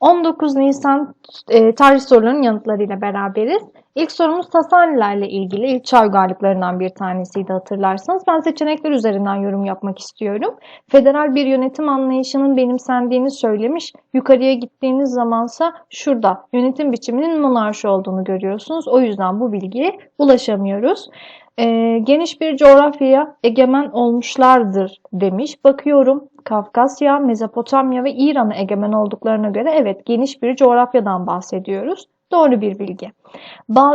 19 Nisan e, tarih sorularının yanıtlarıyla beraberiz. İlk sorumuz Sasanilerle ilgili ilk çağ uygarlıklarından bir tanesiydi hatırlarsanız. Ben seçenekler üzerinden yorum yapmak istiyorum. Federal bir yönetim anlayışının benimsendiğini söylemiş. Yukarıya gittiğiniz zamansa şurada yönetim biçiminin monarşi olduğunu görüyorsunuz. O yüzden bu bilgiye ulaşamıyoruz. E, geniş bir coğrafyaya egemen olmuşlardır demiş. Bakıyorum Kafkasya, Mezopotamya ve İran'a egemen olduklarına göre evet geniş bir coğrafyadan bahsediyoruz. Doğru bir bilgi.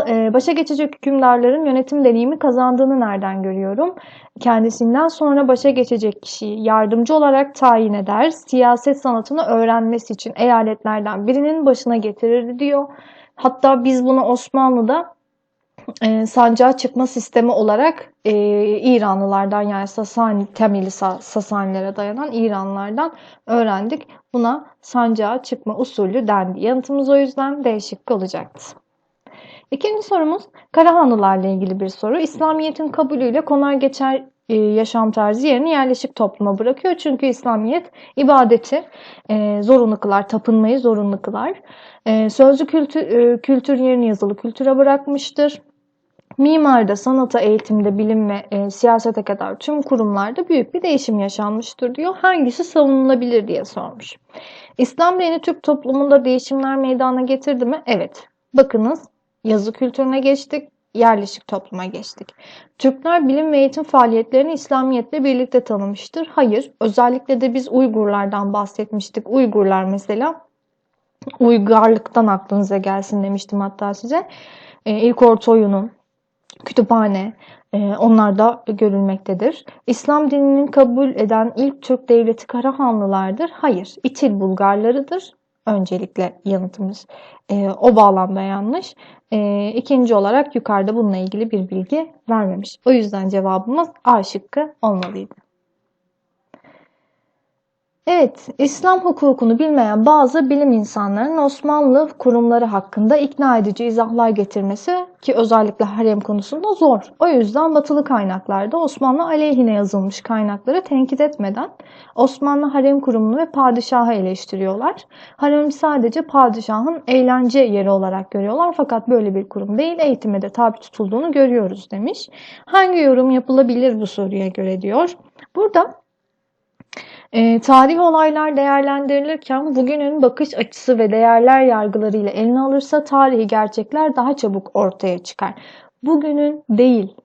E, başa geçecek hükümdarların yönetim deneyimi kazandığını nereden görüyorum? Kendisinden sonra başa geçecek kişiyi yardımcı olarak tayin eder, siyaset sanatını öğrenmesi için eyaletlerden birinin başına getirir diyor. Hatta biz bunu Osmanlı'da e, sancağa çıkma sistemi olarak e, İranlılardan yani Sasani temeli Sasanilere dayanan İranlılardan öğrendik. Buna sancağa çıkma usulü dendi. Yanıtımız o yüzden D şıkkı olacaktı. İkinci sorumuz Karahanlılarla ilgili bir soru. İslamiyet'in kabulüyle konar geçer e, yaşam tarzı yerini yerleşik topluma bırakıyor. Çünkü İslamiyet ibadeti e, zorunlu kılar, tapınmayı zorunlu kılar. E, sözlü kültür, e, kültür yerini yazılı kültüre bırakmıştır. Mimarda, sanata, eğitimde, bilim ve e, siyasete kadar tüm kurumlarda büyük bir değişim yaşanmıştır diyor. Hangisi savunulabilir diye sormuş. İslam dini Türk toplumunda değişimler meydana getirdi mi? Evet. Bakınız yazı kültürüne geçtik, yerleşik topluma geçtik. Türkler bilim ve eğitim faaliyetlerini İslamiyetle birlikte tanımıştır. Hayır. Özellikle de biz Uygurlardan bahsetmiştik. Uygurlar mesela uygarlıktan aklınıza gelsin demiştim hatta size. E, ilk orta oyunu, kütüphane, e, onlar da görülmektedir. İslam dininin kabul eden ilk Türk devleti Karahanlılardır. Hayır, İtil Bulgarlarıdır. Öncelikle yanıtımız e, o bağlamda yanlış. E, ikinci olarak yukarıda bununla ilgili bir bilgi vermemiş. O yüzden cevabımız A şıkkı olmalıydı. Evet, İslam hukukunu bilmeyen bazı bilim insanlarının Osmanlı kurumları hakkında ikna edici izahlar getirmesi ki özellikle harem konusunda zor. O yüzden batılı kaynaklarda Osmanlı aleyhine yazılmış kaynakları tenkit etmeden Osmanlı harem kurumunu ve padişahı eleştiriyorlar. Harem sadece padişahın eğlence yeri olarak görüyorlar fakat böyle bir kurum değil eğitime de tabi tutulduğunu görüyoruz demiş. Hangi yorum yapılabilir bu soruya göre diyor. Burada e, tarih olaylar değerlendirilirken bugünün bakış açısı ve değerler yargılarıyla eline alırsa tarihi gerçekler daha çabuk ortaya çıkar. Bugünün değil.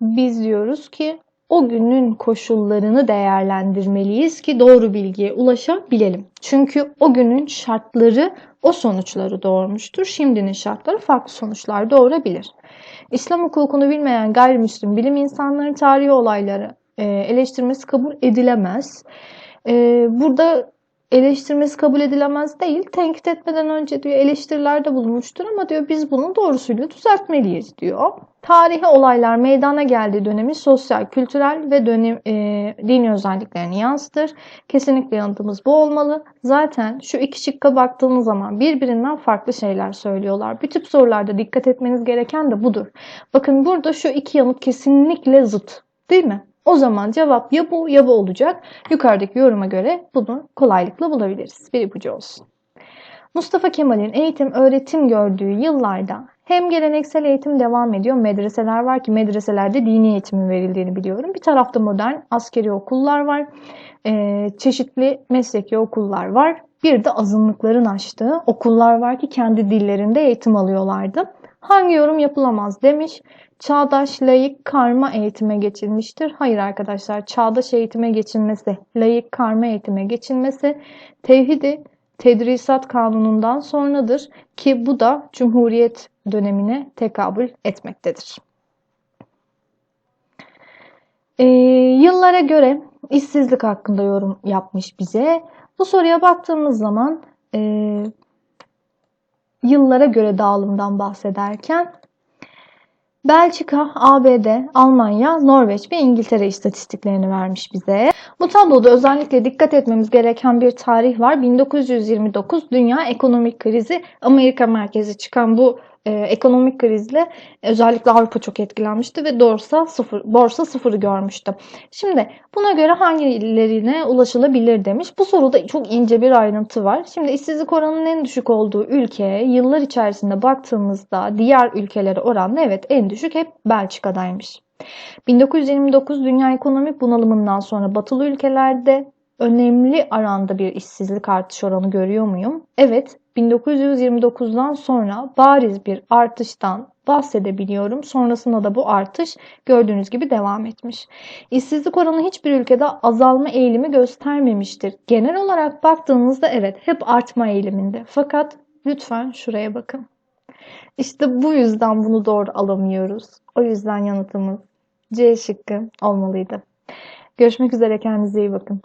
Biz diyoruz ki o günün koşullarını değerlendirmeliyiz ki doğru bilgiye ulaşabilelim. Çünkü o günün şartları o sonuçları doğurmuştur. Şimdinin şartları farklı sonuçlar doğurabilir. İslam hukukunu bilmeyen gayrimüslim bilim insanları tarihi olayları eleştirmesi kabul edilemez. E, burada eleştirmesi kabul edilemez değil. Tenkit etmeden önce diyor eleştirilerde bulunmuştur ama diyor biz bunu doğrusuyla düzeltmeliyiz diyor. Tarihi olaylar meydana geldiği dönemi sosyal, kültürel ve dönem e, dini özelliklerini yansıtır. Kesinlikle yanıtımız bu olmalı. Zaten şu iki şıkka baktığınız zaman birbirinden farklı şeyler söylüyorlar. Bu tip sorularda dikkat etmeniz gereken de budur. Bakın burada şu iki yanıt kesinlikle zıt. Değil mi? O zaman cevap ya bu ya bu olacak. Yukarıdaki yoruma göre bunu kolaylıkla bulabiliriz. Bir ipucu olsun. Mustafa Kemal'in eğitim öğretim gördüğü yıllarda hem geleneksel eğitim devam ediyor. Medreseler var ki medreselerde dini eğitimin verildiğini biliyorum. Bir tarafta modern askeri okullar var. E, çeşitli mesleki okullar var. Bir de azınlıkların açtığı okullar var ki kendi dillerinde eğitim alıyorlardı. Hangi yorum yapılamaz demiş. Çağdaş, layık, karma eğitime geçilmiştir. Hayır arkadaşlar, çağdaş eğitime geçilmesi, layık, karma eğitime geçilmesi tevhidi tedrisat kanunundan sonradır ki bu da Cumhuriyet dönemine tekabül etmektedir. Ee, yıllara göre işsizlik hakkında yorum yapmış bize. Bu soruya baktığımız zaman e, yıllara göre dağılımdan bahsederken Belçika, ABD, Almanya, Norveç ve İngiltere istatistiklerini vermiş bize. Bu tabloda özellikle dikkat etmemiz gereken bir tarih var. 1929 Dünya Ekonomik Krizi Amerika merkezi çıkan bu e, ekonomik krizle özellikle Avrupa çok etkilenmişti ve borsa sıfır, borsa sıfırı görmüştü. Şimdi buna göre hangilerine ulaşılabilir demiş. Bu soruda çok ince bir ayrıntı var. Şimdi işsizlik oranının en düşük olduğu ülkeye yıllar içerisinde baktığımızda diğer ülkelere oranla evet en düşük hep Belçika'daymış. 1929 dünya ekonomik bunalımından sonra batılı ülkelerde önemli aranda bir işsizlik artış oranı görüyor muyum? Evet, 1929'dan sonra bariz bir artıştan bahsedebiliyorum. Sonrasında da bu artış gördüğünüz gibi devam etmiş. İşsizlik oranı hiçbir ülkede azalma eğilimi göstermemiştir. Genel olarak baktığınızda evet hep artma eğiliminde. Fakat lütfen şuraya bakın. İşte bu yüzden bunu doğru alamıyoruz. O yüzden yanıtımız C şıkkı olmalıydı. Görüşmek üzere kendinize iyi bakın.